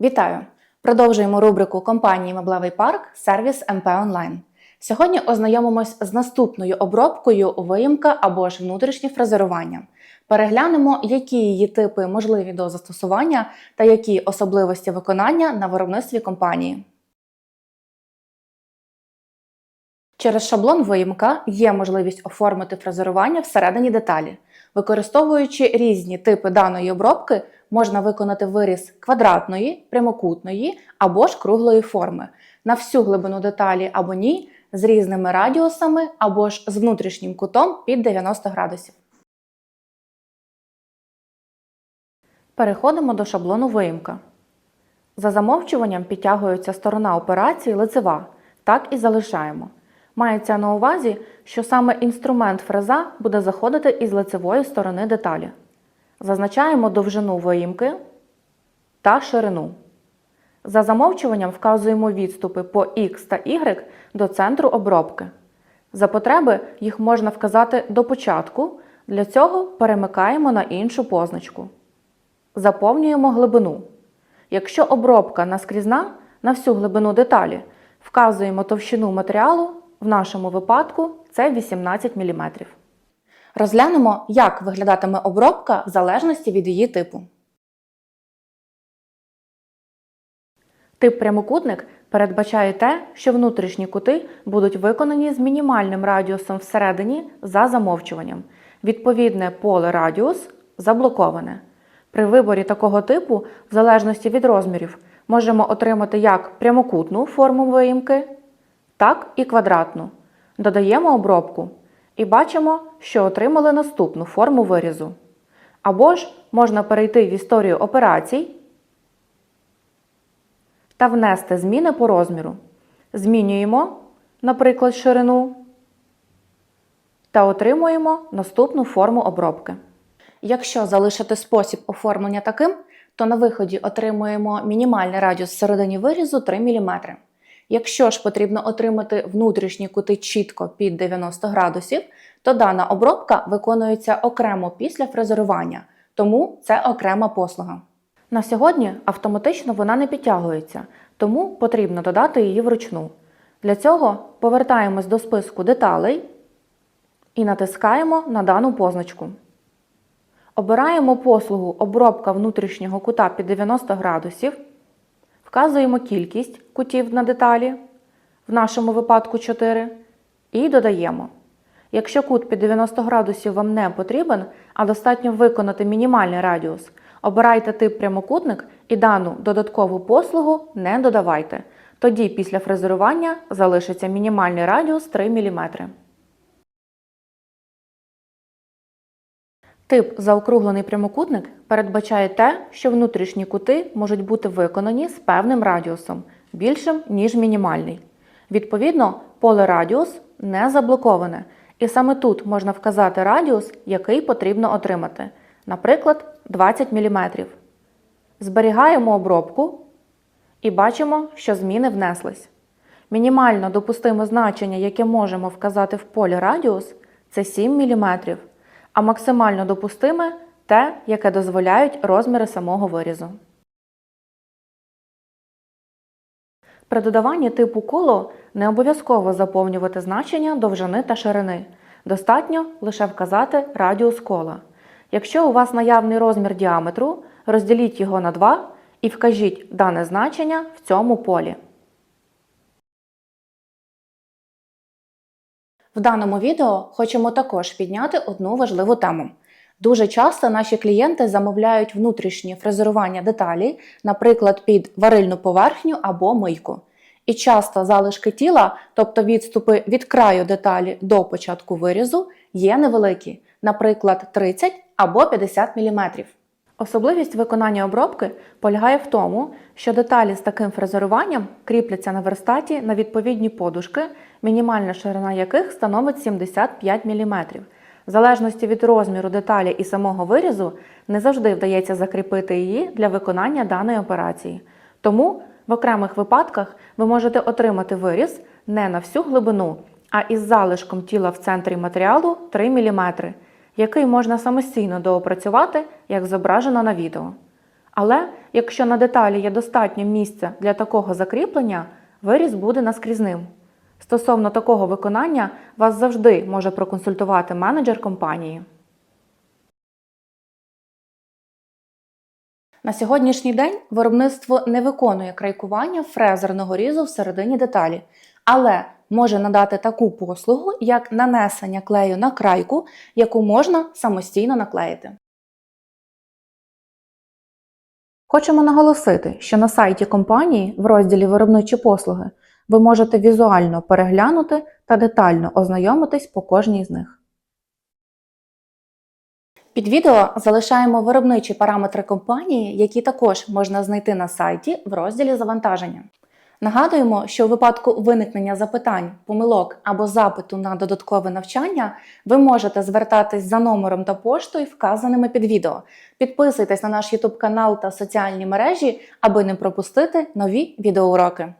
Вітаю! Продовжуємо рубрику компанії Меблевий парк Сервіс МП Онлайн. Сьогодні ознайомимось з наступною обробкою виїмка або ж внутрішнє фрезерування. Переглянемо, які її типи можливі до застосування та які особливості виконання на виробництві компанії. Через шаблон виїмка є можливість оформити фрезерування всередині деталі. Використовуючи різні типи даної обробки, можна виконати виріз квадратної, прямокутної або ж круглої форми на всю глибину деталі або ні, з різними радіусами або ж з внутрішнім кутом під 90 градусів. Переходимо до шаблону виїмка. За замовчуванням підтягується сторона операції лицева, так і залишаємо. Мається на увазі, що саме інструмент фреза буде заходити із лицевої сторони деталі. Зазначаємо довжину виїмки та ширину. За замовчуванням вказуємо відступи по X та Y до центру обробки. За потреби їх можна вказати до початку, для цього перемикаємо на іншу позначку. Заповнюємо глибину. Якщо обробка наскрізна на всю глибину деталі, вказуємо товщину матеріалу, в нашому випадку це 18 мм. Розглянемо, як виглядатиме обробка в залежності від її типу. Тип прямокутник передбачає те, що внутрішні кути будуть виконані з мінімальним радіусом всередині за замовчуванням. Відповідне поле радіус заблоковане. При виборі такого типу, в залежності від розмірів, можемо отримати як прямокутну форму виїмки, так і квадратну. Додаємо обробку і бачимо, що отримали наступну форму вирізу. Або ж можна перейти в історію операцій та внести зміни по розміру. Змінюємо, наприклад, ширину та отримуємо наступну форму обробки. Якщо залишити спосіб оформлення таким, то на виході отримуємо мінімальний радіус всередині вирізу 3 мм. Якщо ж потрібно отримати внутрішні кути чітко під 90 градусів, то дана обробка виконується окремо після фрезерування, тому це окрема послуга. На сьогодні автоматично вона не підтягується, тому потрібно додати її вручну. Для цього повертаємось до списку деталей і натискаємо на дану позначку. Обираємо послугу обробка внутрішнього кута під 90 градусів. Вказуємо кількість кутів на деталі, в нашому випадку 4, і додаємо. Якщо кут під 90 градусів вам не потрібен, а достатньо виконати мінімальний радіус, обирайте тип прямокутник і дану додаткову послугу не додавайте. Тоді після фрезерування залишиться мінімальний радіус 3 мм. Тип заокруглений прямокутник передбачає те, що внутрішні кути можуть бути виконані з певним радіусом, більшим, ніж мінімальний. Відповідно, поле радіус не заблоковане, і саме тут можна вказати радіус, який потрібно отримати, наприклад, 20 мм. Зберігаємо обробку і бачимо, що зміни внеслись. Мінімально допустиме значення, яке можемо вказати в полі радіус, це 7 мм а максимально допустиме те, яке дозволяють розміри самого вирізу. При додаванні типу коло не обов'язково заповнювати значення довжини та ширини. Достатньо лише вказати радіус кола. Якщо у вас наявний розмір діаметру, розділіть його на 2 і вкажіть дане значення в цьому полі. В даному відео хочемо також підняти одну важливу тему. Дуже часто наші клієнти замовляють внутрішнє фрезерування деталі, наприклад, під варильну поверхню або мийку. І часто залишки тіла, тобто відступи від краю деталі до початку вирізу, є невеликі, наприклад, 30 або 50 мм. Особливість виконання обробки полягає в тому, що деталі з таким фрезеруванням кріпляться на верстаті на відповідні подушки, мінімальна ширина яких становить 75 мм. В залежності від розміру деталі і самого вирізу, не завжди вдається закріпити її для виконання даної операції. Тому в окремих випадках ви можете отримати виріз не на всю глибину, а із залишком тіла в центрі матеріалу 3 мм який можна самостійно доопрацювати, як зображено на відео. Але якщо на деталі є достатньо місця для такого закріплення, виріз буде наскрізним. Стосовно такого виконання вас завжди може проконсультувати менеджер компанії. На сьогоднішній день виробництво не виконує крайкування фрезерного різу всередині деталі, але може надати таку послугу, як нанесення клею на крайку, яку можна самостійно наклеїти. Хочемо наголосити, що на сайті компанії в розділі Виробничі послуги ви можете візуально переглянути та детально ознайомитись по кожній з них. Під відео залишаємо виробничі параметри компанії, які також можна знайти на сайті в розділі Завантаження. Нагадуємо, що у випадку виникнення запитань, помилок або запиту на додаткове навчання ви можете звертатись за номером та поштою, вказаними під відео. Підписуйтесь на наш YouTube канал та соціальні мережі, аби не пропустити нові відеоуроки.